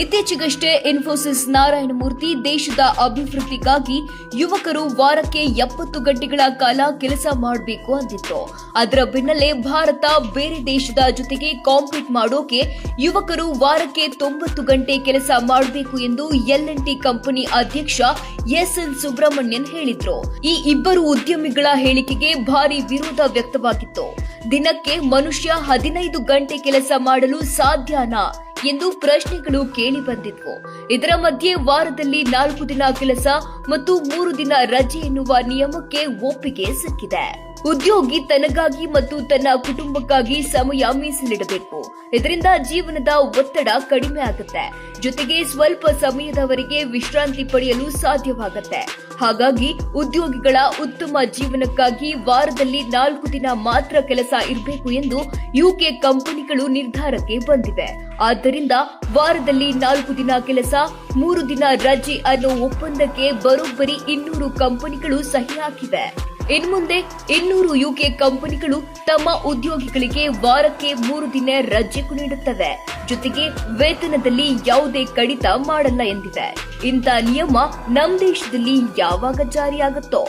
ಇತ್ತೀಚೆಗಷ್ಟೇ ಇನ್ಫೋಸಿಸ್ ನಾರಾಯಣಮೂರ್ತಿ ದೇಶದ ಅಭಿವೃದ್ಧಿಗಾಗಿ ಯುವಕರು ವಾರಕ್ಕೆ ಎಪ್ಪತ್ತು ಗಂಟೆಗಳ ಕಾಲ ಕೆಲಸ ಮಾಡಬೇಕು ಅಂದಿದ್ರು ಅದರ ಬೆನ್ನಲ್ಲೇ ಭಾರತ ಬೇರೆ ದೇಶದ ಜೊತೆಗೆ ಕಾಂಪೀಟ್ ಮಾಡೋಕೆ ಯುವಕರು ವಾರಕ್ಕೆ ತೊಂಬತ್ತು ಗಂಟೆ ಕೆಲಸ ಮಾಡಬೇಕು ಎಂದು ಎಲ್ ಟಿ ಕಂಪನಿ ಅಧ್ಯಕ್ಷ ಎಸ್ ಎನ್ ಸುಬ್ರಹ್ಮಣ್ಯನ್ ಹೇಳಿದ್ರು. ಈ ಇಬ್ಬರು ಉದ್ಯಮಿಗಳ ಹೇಳಿಕೆಗೆ ಭಾರಿ ವಿರೋಧ ವ್ಯಕ್ತವಾಗಿತ್ತು. ದಿನಕ್ಕೆ ಮನುಷ್ಯ ಹದಿನೈದು ಗಂಟೆ ಕೆಲಸ ಮಾಡಲು ಸಾಧ್ಯನಾ? ಎಂದು ಪ್ರಶ್ನೆಗಳು ಕೇಳಿ ಬಂದಿದ್ವು. ಇದರ ಮಧ್ಯೆ ವಾರದಲ್ಲಿ ನಾಲ್ಕು ದಿನ ಕೆಲಸ ಮತ್ತು ಮೂರು ದಿನ ರಜೆ ಎನ್ನುವ ನಿಯಮಕ್ಕೆ ಒಪ್ಪಿಗೆ ಸಿಕ್ಕಿದೆ. ಉದ್ಯೋಗಿ ತನಗಾಗಿ ಮತ್ತು ತನ್ನ ಕುಟುಂಬಕ್ಕಾಗಿ ಸಮಯ ಮೀಸಲಿಡಬೇಕು. ಇದರಿಂದ ಜೀವನದ ಒತ್ತಡ ಕಡಿಮೆ ಆಗುತ್ತೆ. ಜೊತೆಗೆ ಸ್ವಲ್ಪ ಸಮಯದವರೆಗೆ ವಿಶ್ರಾಂತಿ ಪಡೆಯಲು ಸಾಧ್ಯವಾಗುತ್ತೆ. ಹಾಗಾಗಿ ಉದ್ಯೋಗಿಗಳ ಉತ್ತಮ ಜೀವನಕ್ಕಾಗಿ ವಾರದಲ್ಲಿ ನಾಲ್ಕು ದಿನ ಮಾತ್ರ ಕೆಲಸ ಇರಬೇಕು ಎಂದು ಯುಕೆ ಕಂಪನಿಗಳು ನಿರ್ಧಾರಕ್ಕೆ ಬಂದಿವೆ. ಆದ್ದರಿಂದ ವಾರದಲ್ಲಿ ನಾಲ್ಕು ದಿನ ಕೆಲಸ, ಮೂರು ದಿನ ರಜೆ ಅನ್ನೋ ಒಪ್ಪಂದಕ್ಕೆ ಬರೋಬ್ಬರಿ ಇನ್ನೂರು ಕಂಪನಿಗಳು ಸಹಿ ಹಾಕಿವೆ. ಇನ್ಮುಂದೆ ಇನ್ನೂರು ಯುಕೆ ಕಂಪನಿಗಳು ತಮ್ಮ ಉದ್ಯೋಗಿಗಳಿಗೆ ವಾರಕ್ಕೆ ಮೂರು ದಿನ ರಜೆ ನೀಡುತ್ತವೆ. ಜೊತೆಗೆ ವೇತನದಲ್ಲಿ ಯಾವುದೇ ಕಡಿತ ಮಾಡಲ್ಲ ಎಂದಿದೆ. ಇಂಥ ನಿಯಮ ನಮ್ಮ ದೇಶದಲ್ಲಿ ಯಾವಾಗ ಜಾರಿಯಾಗುತ್ತೋ?